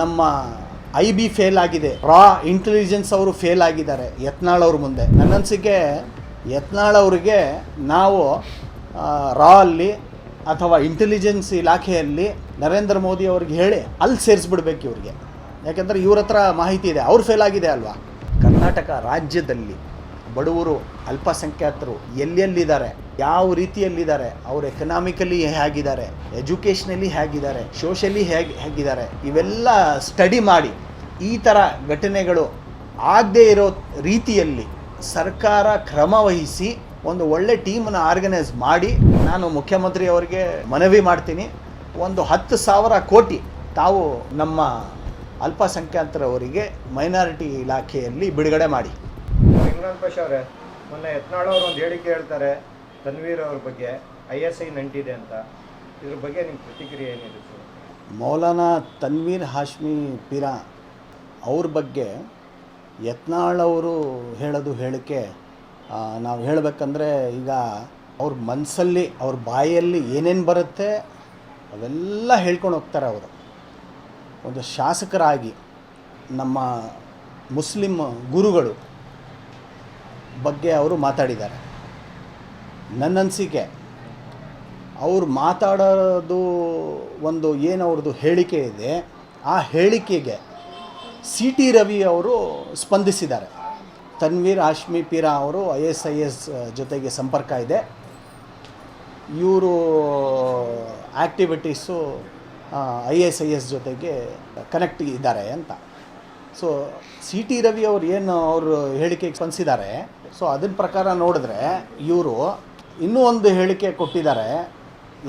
ನಮ್ಮ I B fail ಆಗಿದೆ. ರಾ intelligence ಅವರು ಫೇಲ್ ಆಗಿದ್ದಾರೆ. ಯತ್ನಾಳ್ ಅವ್ರ ಮುಂದೆ. ನನ್ನನ್ಸಿಕೆ ಯತ್ನಾಳ್ ಅವರಿಗೆ ನಾವು ರಾ ಅಲ್ಲಿ ಅಥವಾ ಇಂಟೆಲಿಜೆನ್ಸ್ ಇಲಾಖೆಯಲ್ಲಿ ನರೇಂದ್ರ ಮೋದಿ ಅವ್ರಿಗೆ ಹೇಳಿ ಅಲ್ಲಿ ಸೇರಿಸ್ಬಿಡ್ಬೇಕು ಇವ್ರಿಗೆ. ಯಾಕೆಂದರೆ ಇವ್ರ ಹತ್ರ ಮಾಹಿತಿ ಇದೆ. ಅವ್ರು ಫೇಲ್ ಆಗಿದೆ ಅಲ್ವಾ? ಕರ್ನಾಟಕ ರಾಜ್ಯದಲ್ಲಿ ಬಡವರು, ಅಲ್ಪಸಂಖ್ಯಾತರು ಎಲ್ಲೆಲ್ಲಿದ್ದಾರೆ? ಯಾವ ರೀತಿಯಲ್ಲಿದ್ದಾರೆ? ಅವ್ರು ಎಕನಾಮಿಕಲಿ ಹೇಗಿದ್ದಾರೆ? ಎಜುಕೇಷ್ನಲಿ ಹೇಗಿದ್ದಾರೆ? ಸೋಷಲಿ ಹೇಗೆ, ಹೇಗಿದ್ದಾರೆ? ಇವೆಲ್ಲ ಸ್ಟಡಿ ಮಾಡಿ ಈ ಥರ ಘಟನೆಗಳು ಆಗದೇ ಇರೋ ರೀತಿಯಲ್ಲಿ ಸರ್ಕಾರ ಕ್ರಮವಹಿಸಿ ಒಂದು ಒಳ್ಳೆ ಟೀಮನ್ನು ಆರ್ಗನೈಸ್ ಮಾಡಿ ನಾನು ಮುಖ್ಯಮಂತ್ರಿ ಅವರಿಗೆ ಮನವಿ ಮಾಡ್ತೀನಿ. ಒಂದು ಹತ್ತು ಸಾವಿರ ಕೋಟಿ ತಾವು ನಮ್ಮ ಅಲ್ಪಸಂಖ್ಯಾತರವರಿಗೆ ಮೈನಾರಿಟಿ ಇಲಾಖೆಯಲ್ಲಿ ಬಿಡುಗಡೆ ಮಾಡಿ. ಪಾಷ ಅವರೇ, ಮೊನ್ನೆ ಯತ್ನಾಳ್ ಅವರು ಒಂದು ಹೇಳಿಕೆ ಹೇಳ್ತಾರೆ, ತನ್ವೀರ್ ಅವ್ರ ಬಗ್ಗೆ, ಐ ಎಸ್ ಐ ನಂಟಿದೆ ಅಂತ. ಇದ್ರ ಬಗ್ಗೆ ನಿಮ್ಮ ಪ್ರತಿಕ್ರಿಯೆ ಏನಿರುತ್ತೆ ಮೌಲಾನಾ ತನ್ವೀರ್ ಹಾಶ್ಮಿ ಪಿರಾ ಅವ್ರ ಬಗ್ಗೆ ಯತ್ನಾಳ್ ಅವರು ಹೇಳೋದು ಹೇಳಿಕೆ ನಾವು ಹೇಳಬೇಕಂದ್ರೆ ಈಗ ಅವ್ರ ಮನಸ್ಸಲ್ಲಿ ಅವ್ರ ಬಾಯಲ್ಲಿ ಏನೇನು ಬರುತ್ತೆ ಅವೆಲ್ಲ ಹೇಳ್ಕೊಂಡು ಹೋಗ್ತಾರೆ ಅವರು. ಒಂದು ಶಾಸಕರಾಗಿ ನಮ್ಮ ಮುಸ್ಲಿಮ್ ಗುರುಗಳು ಬಗ್ಗೆ ಅವರು ಮಾತಾಡಿದ್ದಾರೆ. ನನ್ನ ಅನಿಸಿಕೆ, ಅವ್ರು ಮಾತಾಡೋದು ಒಂದು ಏನು ಅವ್ರದ್ದು ಹೇಳಿಕೆ ಇದೆ, ಆ ಹೇಳಿಕೆಗೆ ಸಿ ಟಿ ರವಿ ಅವರು ಸ್ಪಂದಿಸಿದ್ದಾರೆ. ತನ್ವೀರ್ ಹಾಶ್ಮಿ ಪೀರಾ ಅವರು ಐ ಎಸ್ ಐ ಎಸ್ ಜೊತೆಗೆ ಸಂಪರ್ಕ ಇದೆ. ಇವರು activities I S I S ಜೊತೆಗೆ ಕನೆಕ್ಟ್ ಇದ್ದಾರೆ ಅಂತ. ಸೊ ಸಿ ಟಿ ರವಿ ಅವ್ರು ಏನು ಅವರು ಹೇಳಿಕೆಗೆ ಸ್ಪಂದಿಸಿದ್ದಾರೆ ಸೊ ಅದನ್ನ ಪ್ರಕಾರ ನೋಡಿದ್ರೆ ಇವರು ಇನ್ನೂ ಒಂದು ಹೇಳಿಕೆ ಕೊಟ್ಟಿದ್ದಾರೆ,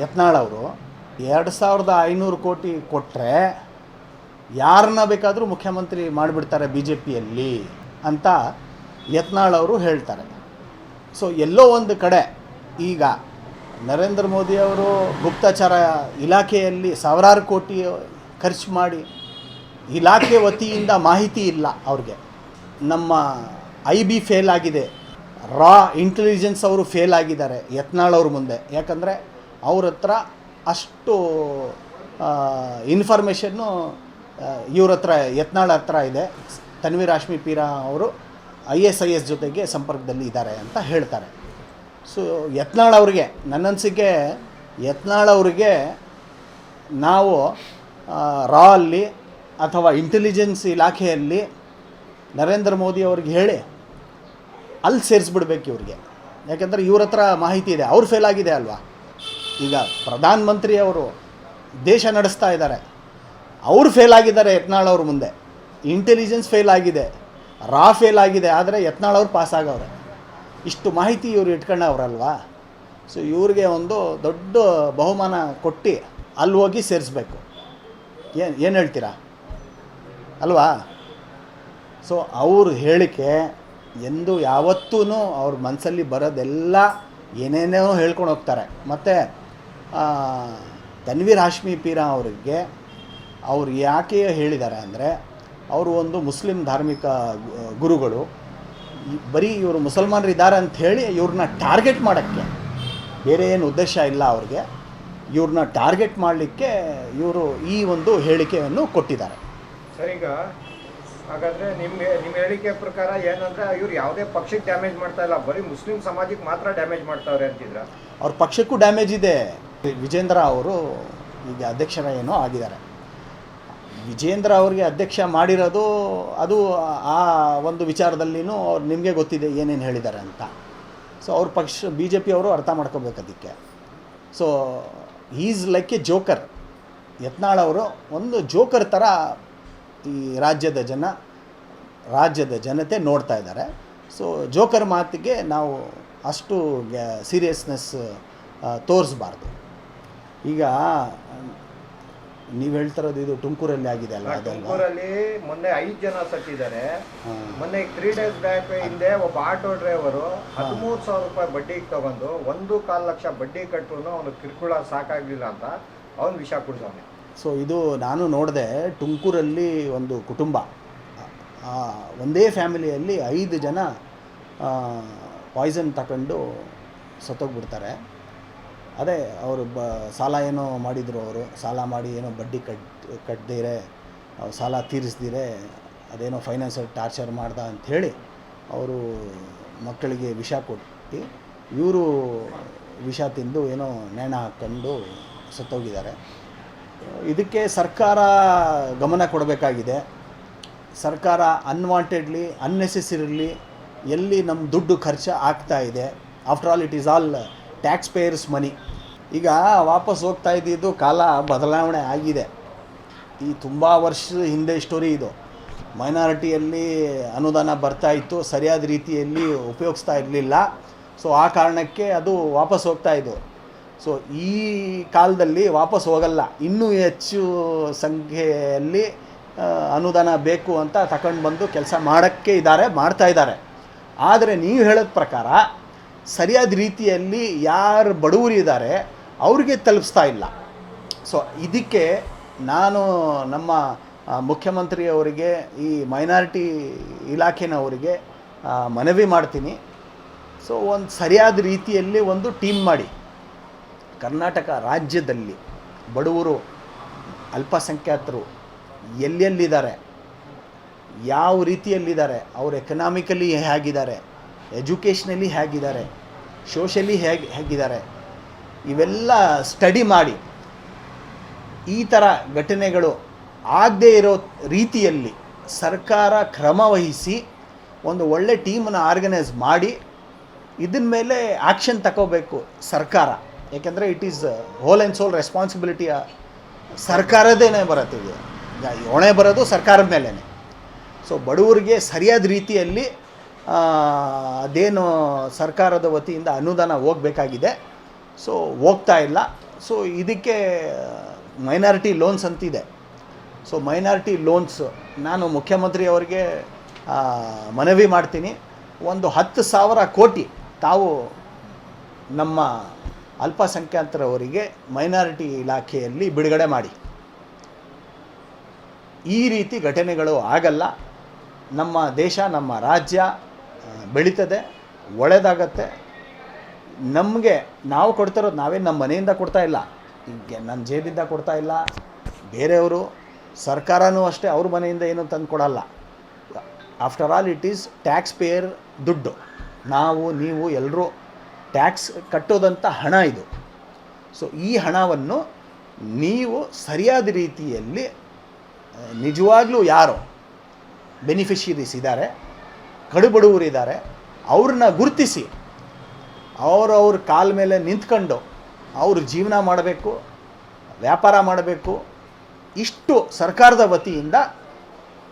ಯತ್ನಾಳ್ ಅವರು. ಎರಡು ಸಾವಿರದ ಐನೂರು ಕೋಟಿ ಕೊಟ್ಟರೆ ಯಾರನ್ನ ಬೇಕಾದರೂ ಮುಖ್ಯಮಂತ್ರಿ ಮಾಡಿಬಿಡ್ತಾರೆ ಬಿ ಜೆ ಪಿಯಲ್ಲಿ ಅಂತ ಯತ್ನಾಳ್ ಅವರು ಹೇಳ್ತಾರೆ. ಸೊ ಎಲ್ಲೋ ಒಂದು ಕಡೆ ಈಗ ನರೇಂದ್ರ ಮೋದಿ ಅವರು ಗುಪ್ತಚರ ಇಲಾಖೆಯಲ್ಲಿ ಸಾವಿರಾರು ಕೋಟಿ ಖರ್ಚು ಮಾಡಿ ಇಲಾಖೆ ವತಿಯಿಂದ ಮಾಹಿತಿ ಇಲ್ಲ ಅವ್ರಿಗೆ. ನಮ್ಮ ಐ ಬಿ ಫೇಲ್ ಆಗಿದೆ. ರಾ ಇಂಟೆಲಿಜೆನ್ಸ್ ಅವರು ಫೇಲ್ ಆಗಿದ್ದಾರೆ ಯತ್ನಾಳ್ ಅವ್ರ ಮುಂದೆ. ಯಾಕಂದರೆ ಅವ್ರ ಹತ್ರ ಅಷ್ಟು ಇನ್ಫಾರ್ಮೇಷನ್ನು ಇವ್ರ ಹತ್ರ, ಯತ್ನಾಳ್ ಹತ್ರ ಇದೆ. ತನ್ವೀರ್ ಹಾಶ್ಮಿ ಪೀರಾ ಅವರು ಐ ಎಸ್ ಐ ಎಸ್ ಜೊತೆಗೆ ಸಂಪರ್ಕದಲ್ಲಿ ಇದ್ದಾರೆ ಅಂತ ಹೇಳ್ತಾರೆ. ಸೊ ಯತ್ನಾಳ್ ಅವ್ರಿಗೆ ನನ್ನನ್ಸಿಕೆ ಯತ್ನಾಳ್ ಅವರಿಗೆ ನಾವು ರಾ ಅಲ್ಲಿ ಅಥವಾ ಇಂಟೆಲಿಜೆನ್ಸ್ ಇಲಾಖೆಯಲ್ಲಿ ನರೇಂದ್ರ ಮೋದಿ ಅವ್ರಿಗೆ ಹೇಳಿ, ಅಲ್ಲಿ ಸೇರಿಸ್ಬಿಡ್ಬೇಕು ಇವ್ರಿಗೆ. ಯಾಕೆಂದರೆ ಇವ್ರ ಹತ್ರ ಮಾಹಿತಿ ಇದೆ, ಅವ್ರು ಫೇಲ್ ಆಗಿದೆ ಅಲ್ವಾ? ಈಗ ಪ್ರಧಾನ ಮಂತ್ರಿ ಅವರು ದೇಶ ನಡೆಸ್ತಾ ಇದ್ದಾರೆ. ಅವ್ರು ಫೇಲ್ ಆಗಿದ್ದಾರೆ ಯತ್ನಾಳ್ ಅವ್ರ ಮುಂದೆ. ಇಂಟೆಲಿಜೆನ್ಸ್ ಫೇಲ್ ಆಗಿದೆ, ರಾ ಫೇಲ್ ಆಗಿದೆ, ಆದರೆ ಯತ್ನಾಳ್ ಅವ್ರು ಪಾಸ್ ಆಗವ್ರೆ. ಇಷ್ಟು ಮಾಹಿತಿ ಇವ್ರು ಇಟ್ಕೊಂಡವ್ರಲ್ವಾ ಸೊ ಇವ್ರಿಗೆ ಒಂದು ದೊಡ್ಡ ಬಹುಮಾನ ಕೊಟ್ಟು ಅಲ್ಲಿ ಹೋಗಿ ಸೇರಿಸ್ಬೇಕು. ಏನು ಏನು ಹೇಳ್ತೀರಾ? ಅಲ್ವಾ? ಸೊ ಅವ್ರ ಹೇಳಿಕೆ ಎಂದು ಯಾವತ್ತೂ ಅವ್ರ ಮನಸ್ಸಲ್ಲಿ ಬರೋದೆಲ್ಲ ಏನೇನೋ ಹೇಳ್ಕೊಂಡು ಹೋಗ್ತಾರೆ. ಮತ್ತು ತನ್ವೀರ್ ಹಾಶ್ಮಿ ಪೀರಾ ಅವರಿಗೆ ಅವ್ರು ಯಾಕೆ ಹೇಳಿದ್ದಾರೆ ಅಂದರೆ, ಅವರು ಒಂದು ಮುಸ್ಲಿಂ ಧಾರ್ಮಿಕ ಗುರುಗಳು ಬರೀ ಇವರು ಮುಸಲ್ಮಾನರು ಇದ್ದಾರೆ ಅಂತ ಹೇಳಿ ಇವ್ರನ್ನ ಟಾರ್ಗೆಟ್ ಮಾಡೋಕ್ಕೆ, ಬೇರೆ ಏನು ಉದ್ದೇಶ ಇಲ್ಲ ಅವ್ರಿಗೆ ಇವ್ರನ್ನ ಟಾರ್ಗೆಟ್ ಮಾಡಲಿಕ್ಕೆ ಇವರು ಈ ಒಂದು ಹೇಳಿಕೆಯನ್ನು ಕೊಟ್ಟಿದ್ದಾರೆ. ಸರ್ ಈಗ ಹಾಗಾದ್ರೆ ನಿಮ್ಗೆ ನಿಮ್ಮ ಹೇಳಿಕೆ ಪ್ರಕಾರ ಏನಂದ್ರೆ ಇವ್ರು ಯಾವುದೇ ಪಕ್ಷಕ್ಕೆ ಡ್ಯಾಮೇಜ್ ಮಾಡ್ತಾ ಇಲ್ಲ. ಬರೀ ಮುಸ್ಲಿಂ ಸಮಾಜಕ್ಕೆ ಮಾತ್ರ ಡ್ಯಾಮೇಜ್ ಮಾಡ್ತಾವ್ರೆ ಅಂತಿದ್ರ? ಅವ್ರ ಪಕ್ಷಕ್ಕೂ ಡ್ಯಾಮೇಜ್ ಇದೆ. ವಿಜೇಂದ್ರ ಅವರು ಈಗ ಅಧ್ಯಕ್ಷರ ಏನೋ ಆಗಿದ್ದಾರೆ. ವಿಜೇಂದ್ರ ಅವ್ರಿಗೆ ಅಧ್ಯಕ್ಷ ಮಾಡಿರೋದು ಅದು ಆ ಒಂದು ವಿಚಾರದಲ್ಲಿನೂ ಅವ್ರು ನಿಮಗೆ ಗೊತ್ತಿದೆ ಏನೇನು ಹೇಳಿದ್ದಾರೆ ಅಂತ. ಸೊ ಅವ್ರ ಪಕ್ಷ ಬಿ ಜೆ ಪಿ ಅವರು ಅರ್ಥ ಮಾಡ್ಕೋಬೇಕು ಅದಕ್ಕೆ. So is like a joker Yatnal ಅವರು ಒಂದು ಜೋಕರ್ ಥರ ಈ ರಾಜ್ಯದ ಜನ ರಾಜ್ಯದ ಜನತೆ ನೋಡ್ತಾ ಇದ್ದಾರೆ. ಸೊ ಜೋಕರ್ ಮಾತಿಗೆ ನಾವು ಅಷ್ಟು ಸೀರಿಯಸ್ನೆಸ್ ತೋರಿಸ್ಬಾರ್ದು. ಈಗ ನೀವು ಹೇಳ್ತಿರೋದು ಇದು ತುಮಕೂರಲ್ಲಿ ಆಗಿದೆ ಅಲ್ಲ ತುಮಕೂರಲ್ಲಿ ಮೊನ್ನೆ ಐದು ಜನ ಸತ್ತಿದ್ದಾರೆ. ಮೊನ್ನೆ ತ್ರೀ ಡೇಸ್ ಬ್ಯಾಕ್ ಹಿಂದೆ ಒಬ್ಬ ಆಟೋ ಡ್ರೈವರು ಹದಿಮೂರು ಸಾವಿರ ರೂಪಾಯಿ ಬಡ್ಡಿಗೆ ತಗೊಂಡು ಒಂದು ಕಾಲು ಲಕ್ಷ ಬಡ್ಡಿ ಕಟ್ಟರು ಅವನು ಕಿರುಕುಳ ಸಾಕಾಗ್ಲಿಲ್ಲ ಅಂತ ಅವನು ವಿಷ ಕುಡ್ದವನೆ. ಸೊ ಇದು ನಾನು ನೋಡಿದೆ ತುಮಕೂರಲ್ಲಿ ಒಂದು ಕುಟುಂಬ. ಒಂದೇ ಫ್ಯಾಮಿಲಿಯಲ್ಲಿ ಐದು ಜನ ಪಾಯ್ಸನ್ ತಗೊಂಡು ಸತ್ತೋಗ್ಬಿಡ್ತಾರೆ. ಅದೇ ಅವರು ಬ, ಸಾಲ ಏನೋ ಮಾಡಿದರು ಅವರು. ಸಾಲ ಮಾಡಿ ಏನೋ ಬಡ್ಡಿ ಕಟ್ ಕಟ್ಟದಿರೆ ಸಾಲ ತೀರಿಸ್ದಿರೆ ಅದೇನೋ ಫೈನಾನ್ಷಿಯಲ್ ಟಾರ್ಚರ್ ಮಾಡ್ದ ಅಂಥೇಳಿ ಅವರು ಮಕ್ಕಳಿಗೆ ವಿಷ ಕೊಟ್ಟು, ಇವರು ವಿಷ ತಿಂದು ಏನೋ ನೇಣ ಹಾಕ್ಕೊಂಡು ಸತ್ತೋಗಿದ್ದಾರೆ. ಇದಕ್ಕೆ ಸರ್ಕಾರ ಗಮನ ಕೊಡಬೇಕಾಗಿದೆ. ಸರ್ಕಾರ ಅನ್ವಾಂಟೆಡ್ಲಿ ಅನ್ನೆಸೆಸರಿಲಿ ಎಲ್ಲಿ ನಮ್ಮ ದುಡ್ಡು ಖರ್ಚು ಆಗ್ತಾ ಇದೆ. After all it is all tax payers money ಈಗ ವಾಪಸ್ ಹೋಗ್ತಾ ಇದ್ದಿದ್ದು ಕಾಲ ಬದಲಾವಣೆ ಆಗಿದೆ. ಈ ತುಂಬ ವರ್ಷ ಹಿಂದೆ ಸ್ಟೋರಿ ಇದು. ಮೈನಾರಿಟಿಯಲ್ಲಿ ಅನುದಾನ ಬರ್ತಾ ಇತ್ತು. ಸರಿಯಾದ ರೀತಿಯಲ್ಲಿ ಉಪಯೋಗಿಸ್ತಾ ಇರಲಿಲ್ಲ. ಸೊ ಆ ಕಾರಣಕ್ಕೆ ಅದು ವಾಪಸ್ ಹೋಗ್ತಾ ಇದ್ದು. ಸೊ ಈ ಕಾಲದಲ್ಲಿ ವಾಪಸ್ ಹೋಗಲ್ಲ. ಇನ್ನೂ ಹೆಚ್ಚು ಸಂಖ್ಯೆಯಲ್ಲಿ ಅನುದಾನ ಬೇಕು ಅಂತ ತಗೊಂಡು ಬಂದು ಕೆಲಸ ಮಾಡೋಕ್ಕೆ ಇದ್ದಾರೆ ಮಾಡ್ತಾ ಇದ್ದಾರೆ ಆದರೆ ನೀವು ಹೇಳೋದ ಪ್ರಕಾರ ಸರಿಯಾದ ರೀತಿಯಲ್ಲಿ ಯಾರು ಬಡವರು ಇದ್ದಾರೆ ಅವ್ರಿಗೆ ತಲುಪಿಸ್ತಾ ಇಲ್ಲ. ಸೊ ಇದಕ್ಕೆ ನಾನು ನಮ್ಮ ಮುಖ್ಯಮಂತ್ರಿಯವರಿಗೆ ಈ ಮೈನಾರಿಟಿ ಇಲಾಖೆನವರಿಗೆ ಮನವಿ ಮಾಡ್ತೀನಿ. ಸೊ ಒಂದು ಸರಿಯಾದ ರೀತಿಯಲ್ಲಿ ಒಂದು ಟೀಮ್ ಮಾಡಿ. ಕರ್ನಾಟಕ ರಾಜ್ಯದಲ್ಲಿ ಬಡವರು ಅಲ್ಪಸಂಖ್ಯಾತರು ಎಲ್ಲೆಲ್ಲಿದ್ದಾರೆ, ಯಾವ ರೀತಿಯಲ್ಲಿದ್ದಾರೆ, ಅವ್ರು ಎಕನಾಮಿಕಲಿ ಹೇಗಿದ್ದಾರೆ ಎಜುಕೇಷ್ನಲಿ ಹೇಗಿದ್ದಾರೆ ಸೋಷಲಿ ಹೇಗೆ, ಹೇಗಿದ್ದಾರೆ, ಇವೆಲ್ಲ ಸ್ಟಡಿ ಮಾಡಿ ಈ ಥರ ಘಟನೆಗಳು ಆಗದೇ ಇರೋ ರೀತಿಯಲ್ಲಿ ಸರ್ಕಾರ ಕ್ರಮ ವಹಿಸಿ ಒಂದು ಒಳ್ಳೆ ಟೀಮನ್ನು ಆರ್ಗನೈಸ್ ಮಾಡಿ ಇದನ್ನ ಮೇಲೆ ಆ್ಯಕ್ಷನ್ ತಗೋಬೇಕು ಸರ್ಕಾರ. ಯಾಕೆಂದರೆ it is whole and sole ರೆಸ್ಪಾನ್ಸಿಬಿಲಿಟಿಯ ಸರ್ಕಾರದೇನೆ ಇದು ಹೊಣೆ ಬರೋದು ಸರ್ಕಾರದ ಮೇಲೇ ಸೊ ಬಡವರಿಗೆ ಸರಿಯಾದ ರೀತಿಯಲ್ಲಿ ಅದೇನು ಸರ್ಕಾರದ ವತಿಯಿಂದ ಅನುದಾನ ಹೋಗಬೇಕಾಗಿದೆ. ಸೊ ಹೋಗ್ತಾ ಇಲ್ಲ. ಸೊ ಇದಕ್ಕೆ ಮೈನಾರಿಟಿ ಲೋನ್ಸ್ ಅಂತಿದೆ. ಸೊ ಮೈನಾರಿಟಿ ಲೋನ್ಸ್ ನಾನು ಮುಖ್ಯಮಂತ್ರಿ ಅವರಿಗೆ ಆ, ಮನವಿ ಮಾಡ್ತೀನಿ. ಒಂದು ಹತ್ತು ಸಾವಿರ ಕೋಟಿ ತಾವು ನಮ್ಮ ಅಲ್ಪಸಂಖ್ಯಾತರವರಿಗೆ ಮೈನಾರಿಟಿ ಇಲಾಖೆಯಲ್ಲಿ ಬಿಡುಗಡೆ ಮಾಡಿ. ಈ ರೀತಿ ಘಟನೆಗಳು ಆಗಲ್ಲ. ನಮ್ಮ ದೇಶ, ನಮ್ಮ ರಾಜ್ಯ ಬೆಳೀತದೆ ಒಳ್ಳೆಯದಾಗತ್ತೆ ನಮಗೆ ನಾವು ಕೊಡ್ತಿರೋದು ನಾವೇ ನಮ್ಮ ಮನೆಯಿಂದ ಕೊಡ್ತಾ ಇಲ್ಲ. ಈಗ ನನ್ನ ಜೇಬಿಂದ ಕೊಡ್ತಾ ಇಲ್ಲ. ಬೇರೆಯವರು, ಸರ್ಕಾರನೂ ಅಷ್ಟೇ ಅವ್ರ ಮನೆಯಿಂದ ಏನೂ ತಂದು ಕೊಡಲ್ಲ. After all it is tax payer ದುಡ್ಡು. ನಾವು, ನೀವು ಎಲ್ಲರೂ ಟ್ಯಾಕ್ಸ್ ಕಟ್ಟೋದಂಥ ಹಣ ಇದು. ಸೊ ಈ ಹಣವನ್ನು ನೀವು ಸರಿಯಾದ ರೀತಿಯಲ್ಲಿ, ನಿಜವಾಗ್ಲೂ ಯಾರು ಬೆನಿಫಿಷರೀಸ್ ಇದ್ದಾರೆ, ಕಡುಬಡವರು ಇದ್ದಾರೆ, ಅವ್ರನ್ನ ಗುರುತಿಸಿ ಅವರವ್ರ ಕಾಲ ಮೇಲೆ ನಿಂತ್ಕೊಂಡು ಅವರು ಜೀವನ ಮಾಡಬೇಕು, ವ್ಯಾಪಾರ ಮಾಡಬೇಕು, ಇಷ್ಟು ಸರ್ಕಾರದ ವತಿಯಿಂದ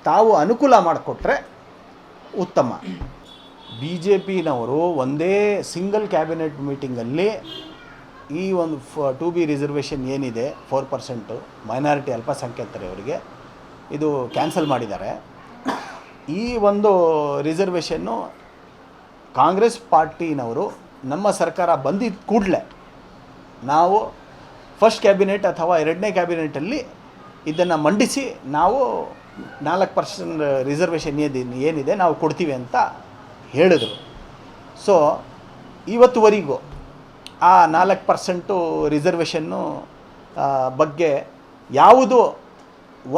ತಾವು ಅನುಕೂಲ ಮಾಡಿಕೊಟ್ರೆ ಉತ್ತಮ. ಬಿ ಜೆ ಪಿನವರು ಒಂದೇ ಸಿಂಗಲ್ ಕ್ಯಾಬಿನೆಟ್ ಮೀಟಿಂಗಲ್ಲಿ ಈ ಒಂದು ಫ, ಟು ಬಿ ರಿಸರ್ವೇಷನ್ ಏನಿದೆ, ಫೋರ್ ಪರ್ಸೆಂಟು ಮೈನಾರಿಟಿ ಅಲ್ಪಸಂಖ್ಯಾತರವರಿಗೆ ಇದು ಕ್ಯಾನ್ಸಲ್ ಮಾಡಿದ್ದಾರೆ. ಈ ಒಂದು ರಿಸರ್ವೇಷನ್ನು ಕಾಂಗ್ರೆಸ್ ಪಾರ್ಟಿನವರು ನಮ್ಮ ಸರ್ಕಾರ ಬಂದಿದ್ದ ಕೂಡಲೇ ನಾವು ಫಸ್ಟ್ ಕ್ಯಾಬಿನೆಟ್ ಅಥವಾ ಎರಡನೇ ಕ್ಯಾಬಿನೆಟಲ್ಲಿ ಇದನ್ನು ಮಂಡಿಸಿ ನಾವು ನಾಲ್ಕು ಪರ್ಸೆಂಟ್ ರಿಸರ್ವೇಷನ್ ಏನಿದೆ ಏನಿದೆ ನಾವು ಕೊಡ್ತೀವಿ ಅಂತ ಹೇಳಿದರು. ಸೊ ಇವತ್ತುವರೆಗೂ ಆ ನಾಲ್ಕು ಪರ್ಸೆಂಟು ರಿಸರ್ವೇಷನ್ನು ಬಗ್ಗೆ ಯಾವುದು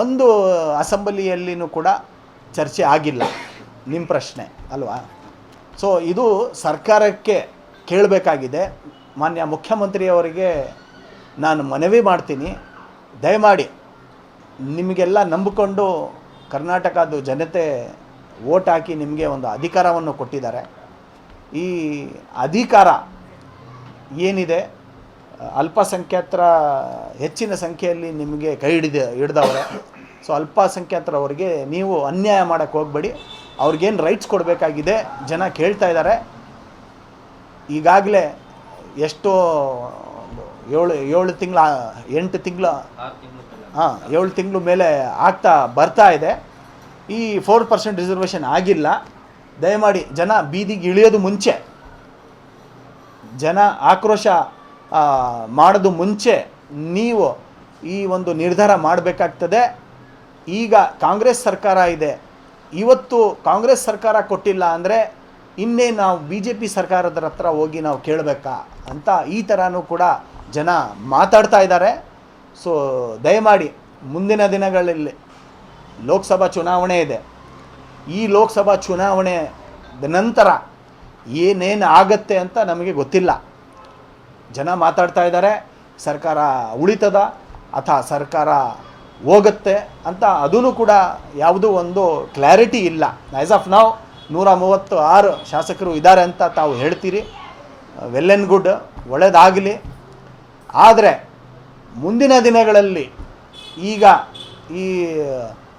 ಒಂದು ಅಸೆಂಬ್ಲಿಯಲ್ಲಿನೂ ಕೂಡ ಚರ್ಚೆ ಆಗಿಲ್ಲ. ನಿಮ್ಮ ಪ್ರಶ್ನೆ, ಅಲ್ವಾ? ಸೊ ಇದು ಸರ್ಕಾರಕ್ಕೆ ಕೇಳಬೇಕಾಗಿದೆ. ಮಾನ್ಯ ಮುಖ್ಯಮಂತ್ರಿಯವರಿಗೆ ನಾನು ಮನವಿ ಮಾಡ್ತೀನಿ. ದಯಮಾಡಿ ನಿಮಗೆಲ್ಲ ನಂಬಿಕೊಂಡು ಕರ್ನಾಟಕದ ಜನತೆ ಓಟ್ ಹಾಕಿ ನಿಮಗೆ ಒಂದು ಅಧಿಕಾರವನ್ನು ಕೊಟ್ಟಿದ್ದಾರೆ. ಈ ಅಧಿಕಾರ ಏನಿದೆ? ಅಲ್ಪಸಂಖ್ಯಾತರ ಹೆಚ್ಚಿನ ಸಂಖ್ಯೆಯಲ್ಲಿ ನಿಮಗೆ ಕೈ ಹಿಡಿದ ಹಿಡ್ದವ್ರೆ. ಸೊ ಅಲ್ಪಸಂಖ್ಯಾತರವರಿಗೆ ನೀವು ಅನ್ಯಾಯ ಮಾಡೋಕ್ಕೆ ಹೋಗಬೇಡಿ. ಅವ್ರಿಗೇನು ರೈಟ್ಸ್ ಕೊಡಬೇಕಾಗಿದೆ ಜನ ಕೇಳ್ತಾ ಇದ್ದಾರೆ. ಈಗಾಗಲೇ ಎಷ್ಟೋ ಏಳು ಏಳು ತಿಂಗಳ ಎಂಟು ತಿಂಗಳ ಹಾಂ ಏಳು ತಿಂಗಳು ಮೇಲೆ ಆಗ್ತಾ ಬರ್ತಾ ಇದೆ. ಈ ಫೋರ್ ಪರ್ಸೆಂಟ್ ರಿಸರ್ವೇಷನ್ ಆಗಿಲ್ಲ. ದಯಮಾಡಿ ಜನ ಬೀದಿಗೆ ಇಳಿಯೋದು ಮುಂಚೆ, ಜನ ಆಕ್ರೋಶ ಮಾಡೋದು ಮುಂಚೆ ನೀವು ಈ ಒಂದು ನಿರ್ಧಾರ ಮಾಡಬೇಕಾಗ್ತದೆ. ಈಗ ಕಾಂಗ್ರೆಸ್ ಸರ್ಕಾರ ಇದೆ. ಇವತ್ತು ಕಾಂಗ್ರೆಸ್ ಸರ್ಕಾರ ಕೊಟ್ಟಿಲ್ಲ ಅಂದರೆ ಇನ್ನೇ ನಾವು ಬಿ ಜೆ ಪಿ ಸರ್ಕಾರದ ಹತ್ರ ಹೋಗಿ ನಾವು ಕೇಳಬೇಕಾ ಅಂತ ಈ ಥರನೂ ಕೂಡ ಜನ ಮಾತಾಡ್ತಾ ಇದ್ದಾರೆ. ಸೊ ದಯಮಾಡಿ ಮುಂದಿನ ದಿನಗಳಲ್ಲಿ ಲೋಕಸಭಾ ಚುನಾವಣೆ ಇದೆ. ಈ ಲೋಕಸಭಾ ಚುನಾವಣೆ ನಂತರ ಏನೇನು ಆಗತ್ತೆ ಅಂತ ನಮಗೆ ಗೊತ್ತಿಲ್ಲ. ಜನ ಮಾತಾಡ್ತಾ ಇದ್ದಾರೆ, ಸರ್ಕಾರ ಉಳಿತದ ಅಥವಾ ಸರ್ಕಾರ ಹೋಗುತ್ತೆ ಅಂತ ಅದೂ ಕೂಡ ಯಾವುದೂ ಒಂದು ಕ್ಲಾರಿಟಿ ಇಲ್ಲ. ಆ್ಯಸ್ ಆಫ್ ನಾವು ನೂರ ಮೂವತ್ತು ಆರು ಶಾಸಕರು ಇದ್ದಾರೆ ಅಂತ ತಾವು ಹೇಳ್ತೀರಿ. ವೆಲ್ ಆ್ಯಂಡ್ ಗುಡ್ ಒಳ್ಳೆಯದಾಗಲಿ ಆದರೆ ಮುಂದಿನ ದಿನಗಳಲ್ಲಿ ಈಗ ಈ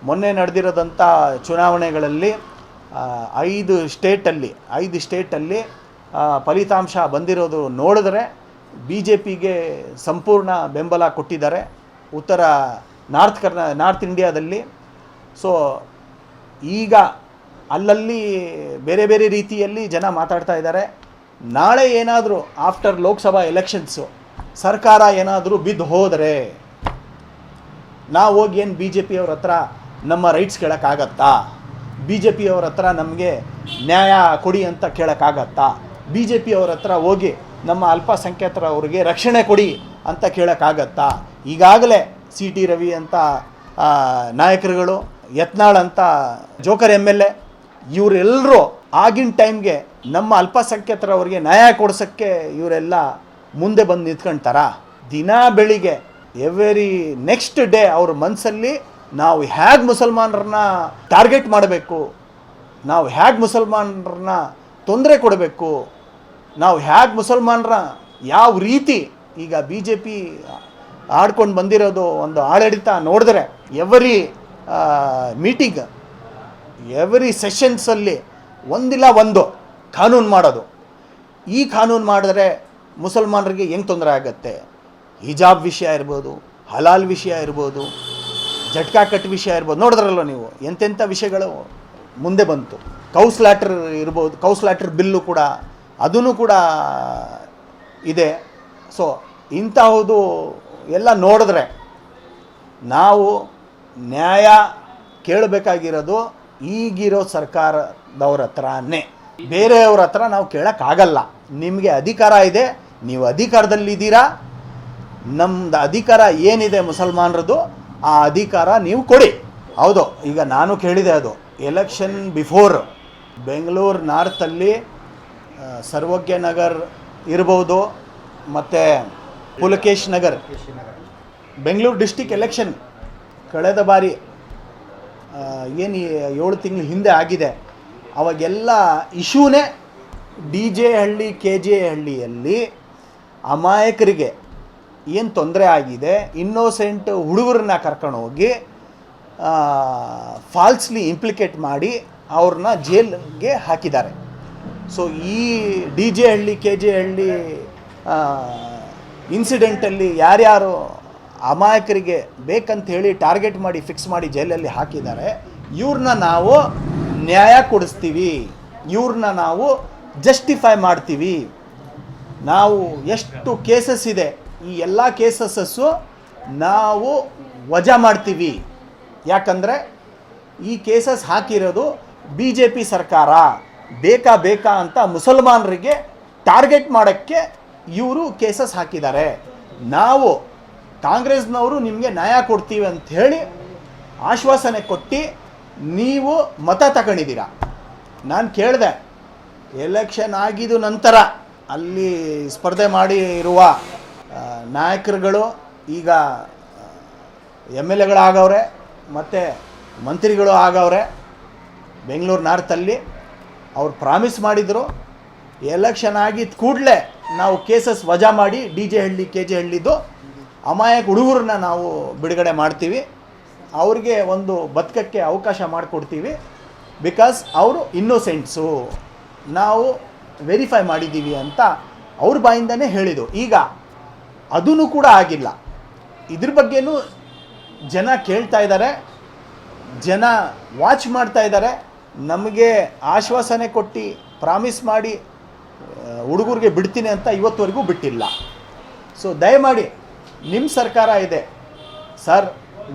ಮೊನ್ನೆ ನಡೆದಿರೋದಂಥ ಚುನಾವಣೆಗಳಲ್ಲಿ ಐದು ಸ್ಟೇಟಲ್ಲಿ ಐದು ಸ್ಟೇಟಲ್ಲಿ ಫಲಿತಾಂಶ ಬಂದಿರೋದು ನೋಡಿದ್ರೆ ಬಿ ಜೆ ಪಿಗೆ ಸಂಪೂರ್ಣ ಬೆಂಬಲ ಕೊಟ್ಟಿದ್ದಾರೆ. ಉತ್ತರ ನಾರ್ತ್ ಕರ್ನ, ನಾರ್ತ್ ಇಂಡಿಯಾದಲ್ಲಿ. ಸೊ, ಈಗ ಅಲ್ಲಲ್ಲಿ ಬೇರೆ ಬೇರೆ ರೀತಿಯಲ್ಲಿ ಜನ ಮಾತಾಡ್ತಾ ಇದ್ದಾರೆ. ನಾಳೆ ಏನಾದರೂ ಆಫ್ಟರ್ ಲೋಕಸಭಾ ಎಲೆಕ್ಷನ್ಸು, ಸರ್ಕಾರ ಏನಾದರೂ ಬಿದ್ದು ಹೋದರೆ, ನಾವು ಹೋಗಿ ಏನು ಬಿ ಜೆ ಪಿಯವ್ರ ಹತ್ರ ನಮ್ಮ ರೈಟ್ಸ್ ಕೇಳೋಕ್ಕಾಗತ್ತಾ? ಬಿ ಜೆ ಪಿಯವ್ರ ಹತ್ರ ನಮಗೆ ನ್ಯಾಯ ಕೊಡಿ ಅಂತ ಕೇಳೋಕ್ಕಾಗತ್ತಾ? ಬಿ ಜೆ ಪಿಯವ್ರ ಹತ್ರ ಹೋಗಿ ನಮ್ಮ ಅಲ್ಪಸಂಖ್ಯಾತರವ್ರಿಗೆ ರಕ್ಷಣೆ ಕೊಡಿ ಅಂತ ಕೇಳೋಕ್ಕಾಗತ್ತಾ? ಈಗಾಗಲೇ ಸಿ ಟಿ ರವಿ ಅಂತ ನಾಯಕರುಗಳು, ಯತ್ನಾಳ್ ಅಂತ, ಜೋಕರ್ ಎಂ ಎಲ್ ಎ ಇವರೆಲ್ಲರೂ ಆಗಿನ ಟೈಮ್ಗೆ ನಮ್ಮ ಅಲ್ಪಸಂಖ್ಯಾತರವ್ರಿಗೆ ನ್ಯಾಯ ಕೊಡ್ಸೋಕ್ಕೆ ಇವರೆಲ್ಲ ಮುಂದೆ ಬಂದು ನಿಂತ್ಕೊಳ್ತಾರ ದಿನ ಬೆಳಿಗ್ಗೆ ಎವ್ರಿ ನೆಕ್ಸ್ಟ್ ಡೇ ಅವ್ರ ಮನಸ್ಸಲ್ಲಿ ನಾವು ಹೇಗೆ ಮುಸಲ್ಮಾನರನ್ನ ಟಾರ್ಗೆಟ್ ಮಾಡಬೇಕು, ನಾವು ಹೇಗೆ ಮುಸಲ್ಮಾನರನ್ನ ತೊಂದರೆ ಕೊಡಬೇಕು, ನಾವು ಹೇಗೆ ಮುಸಲ್ಮಾನರ ಯಾವ ರೀತಿ ಈಗ ಬಿ ಜೆ ಪಿ ಆಡ್ಕೊಂಡು ಬಂದಿರೋದು ಒಂದು ಆಡಳಿತ ನೋಡಿದ್ರೆ ಎವರಿ ಮೀಟಿಂಗ್ ಎವ್ರಿ ಸೆಷನ್ಸಲ್ಲಿ ಒಂದಿಲ್ಲ ಒಂದು ಕಾನೂನು ಮಾಡೋದು. ಈ ಕಾನೂನು ಮಾಡಿದ್ರೆ ಮುಸಲ್ಮಾನರಿಗೆ ಹೆಂಗೆ ತೊಂದರೆ ಆಗುತ್ತೆ? ಹಿಜಾಬ್ ವಿಷಯ ಇರ್ಬೋದು, ಹಲಾಲ್ ವಿಷಯ ಇರ್ಬೋದು ಜಟ್ಕಾ ಕಟ್ ವಿಷಯ ಇರ್ಬೋದು. ನೋಡಿದ್ರಲ್ಲ ನೀವು? ಎಂತೆಂಥ ವಿಷಯಗಳು ಮುಂದೆ ಬಂತು. ಕೌಸ್ಲಾಟರ್ ಇರ್ಬೋದು ಕೌಸ್ಲಾಟರ್ ಬಿಲ್ಲು ಕೂಡ ಅದೂ ಕೂಡ ಇದೆ. ಸೊ ಇಂತಹದು ಎಲ್ಲ ನೋಡಿದ್ರೆ ನಾವು ನ್ಯಾಯ ಕೇಳಬೇಕಾಗಿರೋದು ಈಗಿರೋ ಸರ್ಕಾರದವ್ರ ಹತ್ರನೇ. ಬೇರೆಯವ್ರ ಹತ್ರ ನಾವು ಕೇಳೋಕ್ಕಾಗಲ್ಲ. ನಿಮಗೆ ಅಧಿಕಾರ ಇದೆ, ನೀವು ಅಧಿಕಾರದಲ್ಲಿದ್ದೀರಾ. ನಮ್ದು ಅಧಿಕಾರ ಏನಿದೆ ಮುಸಲ್ಮಾನರದು ಆ ಅಧಿಕಾರ ನೀವು ಕೊಡಿ. ಹೌದು, ಈಗ ನಾನು ಕೇಳಿದೆ ಅದು. ಎಲೆಕ್ಷನ್ ಬಿಫೋರ್ ಬೆಂಗಳೂರು ನಾರ್ತಲ್ಲಿ ಸರ್ವಜ್ಞ ನಗರ್ ಇರ್ಬೋದು, ಮತ್ತು ಪುಲಕೇಶ್ ನಗರ್. ಬೆಂಗಳೂರು ಡಿಸ್ಟಿಕ್ ಎಲೆಕ್ಷನ್ ಕಳೆದ ಬಾರಿ ಏನು ಏಳು ತಿಂಗಳು ಹಿಂದೆ ಆಗಿದೆ, ಅವಾಗೆಲ್ಲ ಇಶ್ಯೂನೇ D J Halli, K J ಹಳ್ಳಿಯಲ್ಲಿ ಅಮಾಯಕರಿಗೆ ಏನು ತೊಂದರೆ ಆಗಿದೆ ಇನ್ನೋಸೆಂಟ್ ಹುಡುಗರನ್ನ ಕರ್ಕೊಂಡು ಹೋಗಿ ಫಾಲ್ಸ್ಲಿ ಇಂಪ್ಲಿಕೇಟ್ ಮಾಡಿ ಅವ್ರನ್ನ ಜೈಲ್ಗೆ ಹಾಕಿದ್ದಾರೆ. ಸೊ ಈ D J Halli, K J Halli ಇನ್ಸಿಡೆಂಟಲ್ಲಿ ಯಾರ್ಯಾರು ಅಮಾಯಕರಿಗೆ ಬೇಕಂತ ಹೇಳಿ ಟಾರ್ಗೆಟ್ ಮಾಡಿ ಫಿಕ್ಸ್ ಮಾಡಿ ಜೈಲಲ್ಲಿ ಹಾಕಿದ್ದಾರೆ, ಇವ್ರನ್ನ ನಾವು ನ್ಯಾಯ ಕೊಡಿಸ್ತೀವಿ, ಇವ್ರನ್ನ ನಾವು ಜಸ್ಟಿಫೈ ಮಾಡ್ತೀವಿ. ನಾವು ಎಷ್ಟು ಕೇಸಸ್ ಇದೆ ಈ ಎಲ್ಲ ಕೇಸಸ್ಸು ನಾವು ವಜಾ ಮಾಡ್ತೀವಿ. ಯಾಕಂದರೆ ಈ ಕೇಸಸ್ ಹಾಕಿರೋದು ಬಿ ಜೆ ಪಿ ಸರ್ಕಾರ. ಬೇಕಾ ಬೇಕಾ ಅಂತ ಮುಸಲ್ಮಾನರಿಗೆ ಟಾರ್ಗೆಟ್ ಮಾಡೋಕ್ಕೆ ಇವರು ಕೇಸಸ್ ಹಾಕಿದ್ದಾರೆ. ನಾವು ಕಾಂಗ್ರೆಸ್ನವರು ನಿಮಗೆ ನ್ಯಾಯ ಕೊಡ್ತೀವಿ ಅಂತ ಹೇಳಿ ಆಶ್ವಾಸನೆ ಕೊಟ್ಟು ನೀವು ಮತ ತಗೊಂಡಿದ್ದೀರ. ನಾನು ಕೇಳಿದೆ ಎಲೆಕ್ಷನ್ ಆಗಿದ ನಂತರ ಅಲ್ಲಿ ಸ್ಪರ್ಧೆ ಮಾಡಿ ಇರುವ ನಾಯಕರುಗಳು ಈಗ ಎಂ ಎಲ್ ಎಗಳಾಗವ್ರೆ ಮತ್ತು ಮಂತ್ರಿಗಳು ಆಗವ್ರೆ, ಬೆಂಗಳೂರು ನಾರ್ತಲ್ಲಿ ಅವ್ರು ಪ್ರಾಮಿಸ್ ಮಾಡಿದರು, ಎಲೆಕ್ಷನ್ ಆಗಿದ್ದ ಕೂಡಲೇ ನಾವು ಕೇಸಸ್ ವಜಾ ಮಾಡಿ D J Halli K J ಹಳ್ಳಿದು ಅಮಾಯಕ ಹುಡುಗರನ್ನ ನಾವು ಬಿಡುಗಡೆ ಮಾಡ್ತೀವಿ. ಅವ್ರಿಗೆ ಒಂದು ಬದುಕಕ್ಕೆ ಅವಕಾಶ ಮಾಡಿಕೊಡ್ತೀವಿ. ಬಿಕಾಸ್ ಅವರು ಇನ್ನೋಸೆಂಟ್ಸು. ನಾವು ವೆರಿಫೈ ಮಾಡಿದ್ದೀವಿ ಅಂತ ಅವ್ರ ಬಾಯಿಂದನೇ ಹೇಳಿದ್ದು ಈಗ ಅದೂ ಕೂಡ ಆಗಿಲ್ಲ. ಇದ್ರ ಬಗ್ಗೆನೂ ಜನ ಕೇಳ್ತಾ ಇದ್ದಾರೆ ಜನ ವಾಚ್ ಮಾಡ್ತಾ ಇದ್ದಾರೆ ನಮಗೆ ಆಶ್ವಾಸನೆ ಕೊಟ್ಟು ಪ್ರಾಮಿಸ್ ಮಾಡಿ ಹುಡುಗರಿಗೆ ಬಿಡ್ತೀನಿ ಅಂತ ಇವತ್ತುವರೆಗೂ ಬಿಟ್ಟಿಲ್ಲ. ಸೊ ದಯಮಾಡಿ ನಿಮ್ಮ ಸರ್ಕಾರ ಇದೆ. ಸರ್